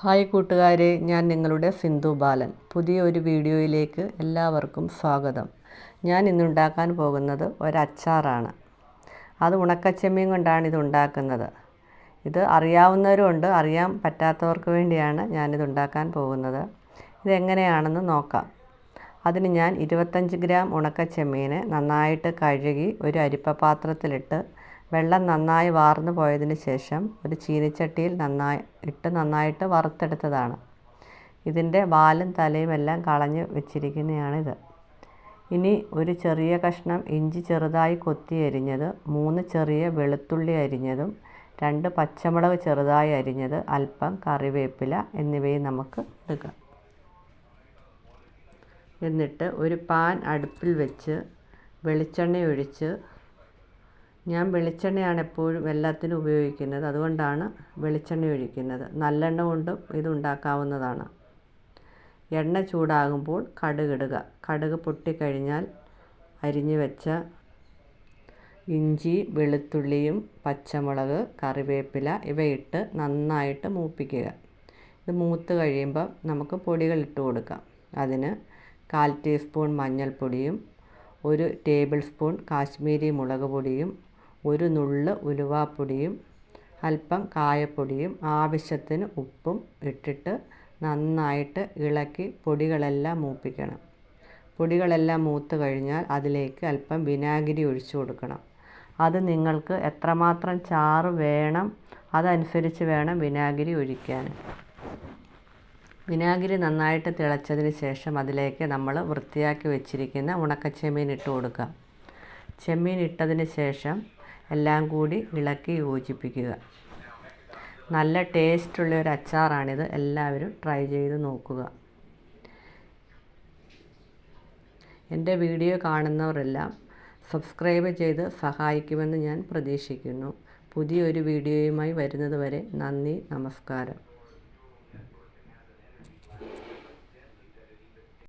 Hi കൂട്ടുകാരെ ഞാൻ നിങ്ങളുടെ സിന്ധു ബാലൻ. പുതിയ ഒരു വീഡിയോയിലേക്ക് എല്ലാവർക്കും സ്വാഗതം. ഞാൻ ഇന്നുണ്ടാക്കാൻ പോകുന്നത് ഒരച്ചാറാണ്. അത് ഉണക്കച്ചെമ്മീൻ കൊണ്ടാണ് ഇത് ഉണ്ടാക്കുന്നത്. ഇത് അറിയാവുന്നവരുമുണ്ട് അറിയാൻ പറ്റാത്തവർക്ക് വേണ്ടിയാണ് ഞാനിത് ഉണ്ടാക്കാൻ പോകുന്നത്. ഇതെങ്ങനെയാണെന്ന് നോക്കാം. അതിന് ഞാൻ ഇരുപത്തഞ്ച് ഗ്രാം ഉണക്കച്ചെമ്മീനെ നന്നായിട്ട് കഴുകി ഒരു അരിപ്പ പാത്രത്തിലിട്ട് വെള്ളം നന്നായി വാർന്നു പോയതിന് ശേഷം ഒരു ചീനിച്ചട്ടിയിൽ നന്നായി ഇട്ട് നന്നായിട്ട് വറുത്തെടുത്തതാണ്. ഇതിന്റെ വാലും തലയും എല്ലാം കളഞ്ഞ് വെച്ചിരിക്കുന്നതാണിത് ഇനി ഒരു ചെറിയ കഷ്ണം ഇഞ്ചി ചെറുതായി കൊത്തി അരിഞ്ഞത് മൂന്ന് ചെറിയ വെളുത്തുള്ളി അരിഞ്ഞതും രണ്ട് പച്ചമുളക് ചെറുതായി അരിഞ്ഞത് അല്പം കറിവേപ്പില എന്നിവയും നമുക്ക് എടുക്കാം എന്നിട്ട് ഒരു പാൻ അടുപ്പിൽ വെച്ച് വെളിച്ചെണ്ണ ഒഴിച്ച് ഞാൻ വെളിച്ചെണ്ണയാണ് എപ്പോഴും എല്ലാത്തിനും ഉപയോഗിക്കുന്നത്. അതുകൊണ്ടാണ് വെളിച്ചെണ്ണ ഒഴിക്കുന്നത്. നല്ലെണ്ണ കൊണ്ടും ഇത് ഉണ്ടാക്കാവുന്നതാണ്. എണ്ണ ചൂടാകുമ്പോൾ കടുകിടുക കടുക് പൊട്ടിക്കഴിഞ്ഞാൽ അരിഞ്ഞു വെച്ച ഇഞ്ചി വെളുത്തുള്ളിയും പച്ചമുളക് കറിവേപ്പില ഇവയിട്ട് നന്നായിട്ട് മൂപ്പിക്കുക. ഇത് മൂത്ത് കഴിയുമ്പോൾ നമുക്ക് പൊടികൾ ഇട്ട് കൊടുക്കാം. അതിന് കാൽ ടീസ്പൂൺ മഞ്ഞൾപ്പൊടിയും ഒരു ടേബിൾ സ്പൂൺ കാശ്മീരി മുളക് പൊടിയും ഒരു നുള്ള് ഉലുവാപ്പൊടിയും അല്പം കായപ്പൊടിയും ആവശ്യത്തിന് ഉപ്പും ഇട്ടിട്ട് നന്നായിട്ട് ഇളക്കി പൊടികളെല്ലാം മൂപ്പിക്കണം. പൊടികളെല്ലാം മൂത്ത് കഴിഞ്ഞാൽ അതിലേക്ക് അല്പം വിനാഗിരി ഒഴിച്ചു കൊടുക്കണം. അത് നിങ്ങൾക്ക് എത്രമാത്രം ചാറ് വേണം അതനുസരിച്ച് വേണം വിനാഗിരി ഒഴിക്കാൻ. വിനാഗിരി നന്നായിട്ട് തിളച്ചതിന് ശേഷം അതിലേക്ക് നമ്മൾ വൃത്തിയാക്കി വെച്ചിരിക്കുന്ന ഉണക്കച്ചെമ്മീൻ ഇട്ട് കൊടുക്കുക ചെമ്മീൻ ഇട്ടതിന് ശേഷം എല്ലാം കൂടി ഇളക്കി യോജിപ്പിക്കുക. നല്ല ടേസ്റ്റുള്ള ഒരു അച്ചാറാണിത്. എല്ലാവരും ട്രൈ ചെയ്ത് നോക്കുക. എന്റെ വീഡിയോ കാണുന്നവരെല്ലാം സബ്സ്ക്രൈബ് ചെയ്ത് സഹായിക്കുമെന്ന് ഞാൻ പ്രതീക്ഷിക്കുന്നു. പുതിയൊരു വീഡിയോയുമായി വരുന്നതുവരെ നന്ദി നമസ്കാരം.